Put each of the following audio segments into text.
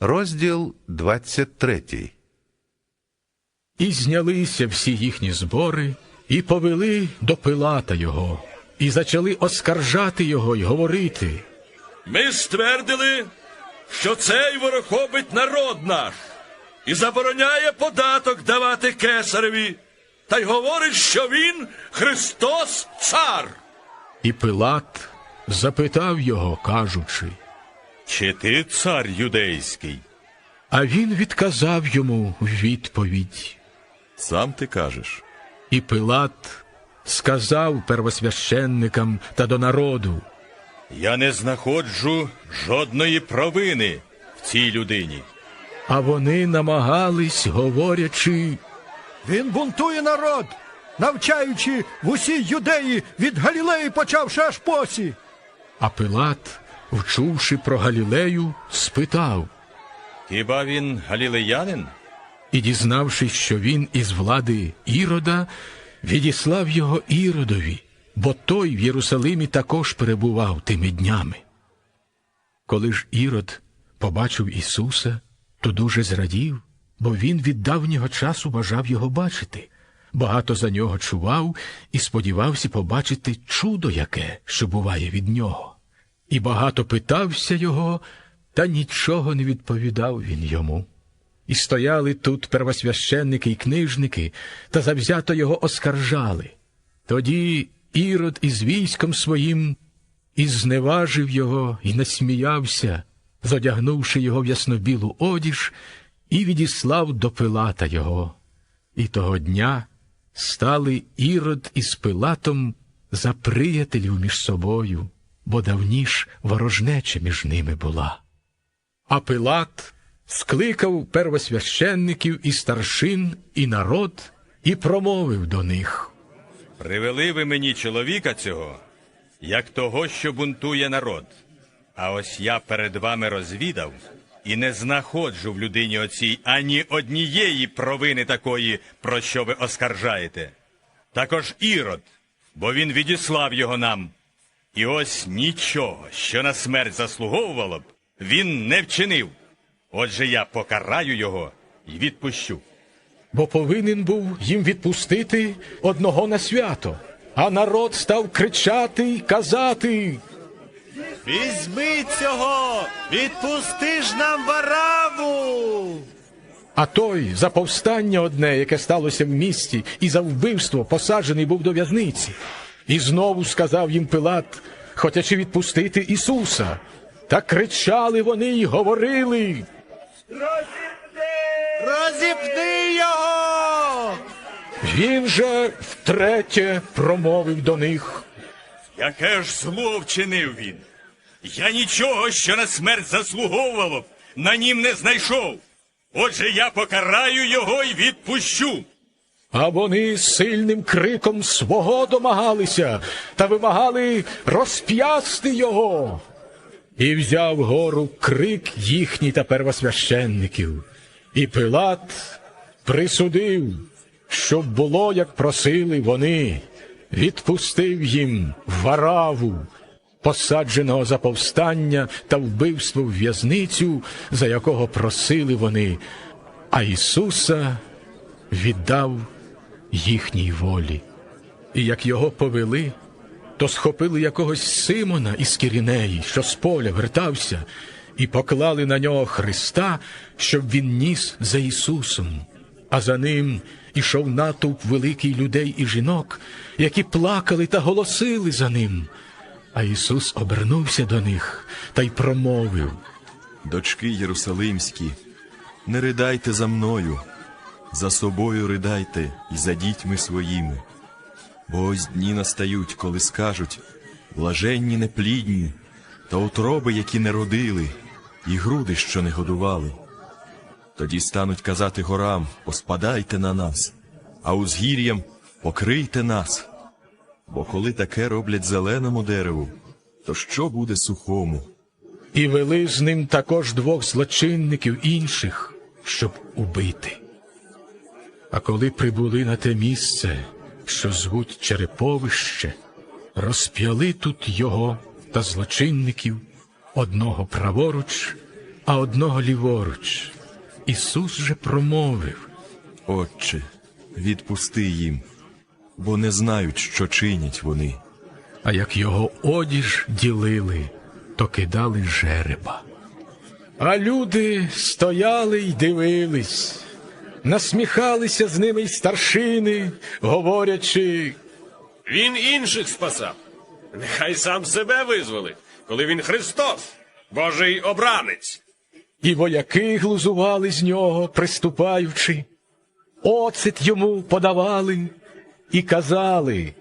Розділ 23. І знялися всі їхні збори, і повели до Пилата його, і почали оскаржати його й говорити. Ми ствердили, що цей ворохобить народ наш і забороняє податок давати кесареві, та й говорить, що він Христос цар. І Пилат запитав його, кажучи, Чи ти цар юдейський? а він відказав йому в відповідь. Сам ти кажеш. І Пилат сказав первосвященникам та до народу, Я не знаходжу жодної провини в цій людині. а вони намагались, говорячи, Він бунтує народ, навчаючи в усій юдеї від Галілеї почавши аж посі. а Пилат, вчувши про Галілею, спитав. Хіба він галілеянин? І, дізнавшись, що він із влади Ірода, відіслав його Іродові, бо той в Єрусалимі також перебував тими днями. Коли ж Ірод побачив Ісуса, то дуже зрадів, бо він від давнього часу бажав його бачити. Багато за нього чував і сподівався побачити чудо яке, що буває від нього. І багато питався його, та нічого не відповідав він йому. І стояли тут первосвященники й книжники, та завзято його оскаржали. Тоді Ірод із військом своїм і зневажив його, і насміявся, зодягнувши його в яснобілу одіж, і відіслав до Пилата його. І того дня стали Ірод із Пилатом за приятелів між собою, бо давніш ворожнеча між ними була. А Пилат скликав первосвященників і старшин, і народ, і промовив до них. Привели ви мені чоловіка цього, як того, що бунтує народ. А ось я перед вами розвідав і не знаходжу в людині оцій ані однієї провини такої, про що ви оскаржаєте. Також Ірод, бо він відіслав його нам. І ось нічого, що на смерть заслуговувало б, він не вчинив. Отже, я покараю його і відпущу. бо повинен був їм відпустити одного на свято. А народ став кричати й казати. Візьми цього, відпусти ж нам вараву. А той за повстання одне, яке сталося в місті, і за вбивство посаджений був до в'язниці. І знову сказав їм Пилат, хотячи відпустити Ісуса. Та кричали вони й говорили. Розіпни його. Він же втретє промовив до них. Яке ж зло вчинив він? Я нічого, що на смерть заслуговувало на нім не знайшов. Отже, я покараю його і відпущу. А вони сильним криком свого домагалися та вимагали розп'ясти його. І взяв гору крик їхній та первосвященників. І Пилат присудив, щоб було, як просили вони, відпустив їм вараву, посадженого за повстання та вбивство в в'язницю, за якого просили вони, а Ісуса віддав їхній волі. І як його повели, то схопили якогось Симона із Кірінеї, що з поля вертався, і поклали на нього Христа, щоб він ніс за Ісусом. А за ним ішов натовп великий людей і жінок, які плакали та голосили за ним. А Ісус обернувся до них та й промовив. Дочки Єрусалимські, не ридайте за мною, за собою ридайте і за дітьми своїми. Бо ось дні настають, коли скажуть блаженні неплідні, та утроби, які не родили, і груди, що не годували. Тоді стануть казати горам поспадайте на нас, а узгір'ям покрийте нас. Бо коли таке роблять зеленому дереву, то що буде сухому? І вели з ним також двох злочинників інших, щоб убити. А коли прибули на те місце, що звуть Череповище, розп'яли тут його та злочинників, одного праворуч, а одного ліворуч. Ісус же промовив. Отче, відпусти їм, бо не знають, що чинять вони. А як його одіж ділили, то кидали жереба. А люди стояли й дивились, насміхалися з ними й старшини, говорячи, Він інших спасав. Нехай сам себе визволить, коли він Христос, Божий обранець. і вояки глузували з нього, приступаючи, оцет йому подавали і казали.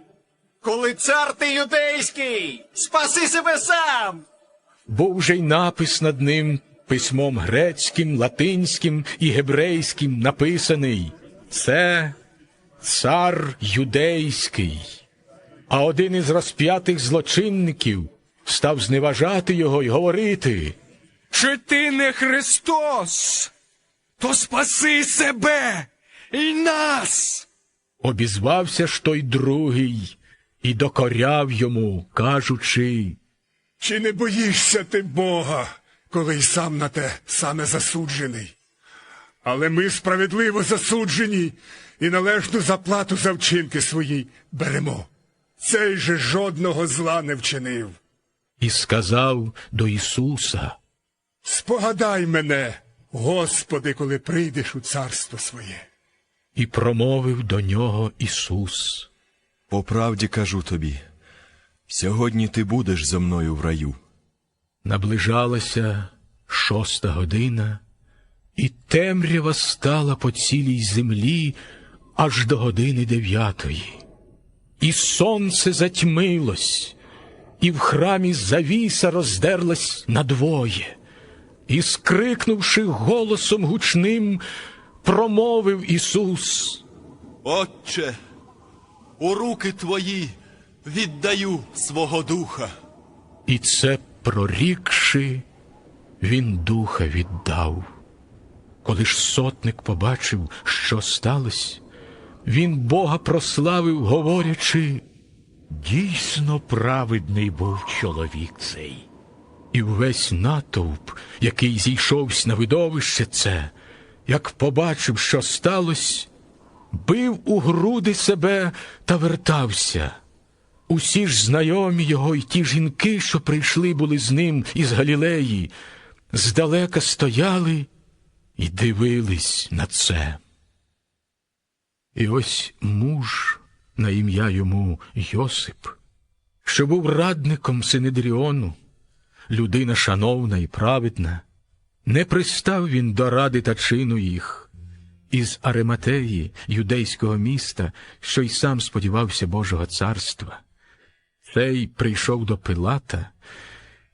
Коли цар ти юдейський, спаси себе сам. Був же й напис над ним письмом грецьким, латинським і гебрейським написаний Це цар юдейський. А один із розп'ятих злочинників став зневажати його й говорити. Чи ти не Христос? То спаси себе і нас. Обізвався ж той другий і докоряв йому, кажучи. Чи не боїшся ти Бога, коли й сам на те саме засуджений? Але ми справедливо засуджені і належну заплату за вчинки свої беремо. Цей же жодного зла не вчинив. І сказав до Ісуса. Спогадай мене, Господи, коли прийдеш у царство своє. І промовив до нього Ісус. По правді кажу тобі, сьогодні ти будеш зо мною в раю. Наближалася шоста година, і темрява стала по цілій землі аж до години дев'ятої. І сонце затьмилось, і в храмі завіса роздерлась надвоє, і, скрикнувши голосом гучним, промовив Ісус. Отче, у руки твої віддаю свого духа. І це прорікши, він духа віддав. Коли ж сотник побачив, що сталося, він Бога прославив, говорячи, дійсно праведний був чоловік цей. І весь натовп, який зійшовся на видовище це, як побачив, що сталося, бив у груди себе та вертався. Усі ж знайомі його й ті жінки, що прийшли були з ним із Галілеї, здалека стояли і дивились на це. І ось муж на ім'я йому Йосип, що був радником Синедріону, людина шановна і праведна, не пристав він до ради та чину їх. Із Арематеї, юдейського міста, що й сам сподівався Божого царства. Цей прийшов до Пилата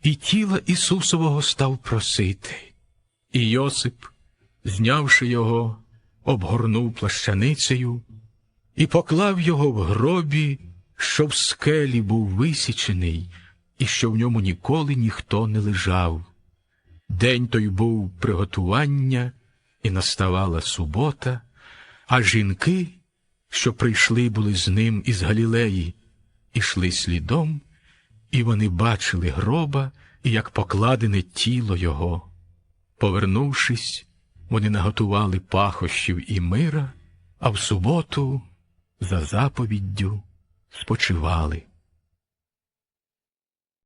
і тіла Ісусового став просити. І Йосип, знявши його, обгорнув плащаницею і поклав його в гробі, що в скелі був висічений, і що в ньому ніколи ніхто не лежав. День той був приготування, і наставала субота, а жінки, що прийшли були з ним із Галілеї, ішли слідом, і вони бачили гроба, як покладене тіло його. Повернувшись, вони наготували пахощів і мира, а в суботу за заповіддю спочивали.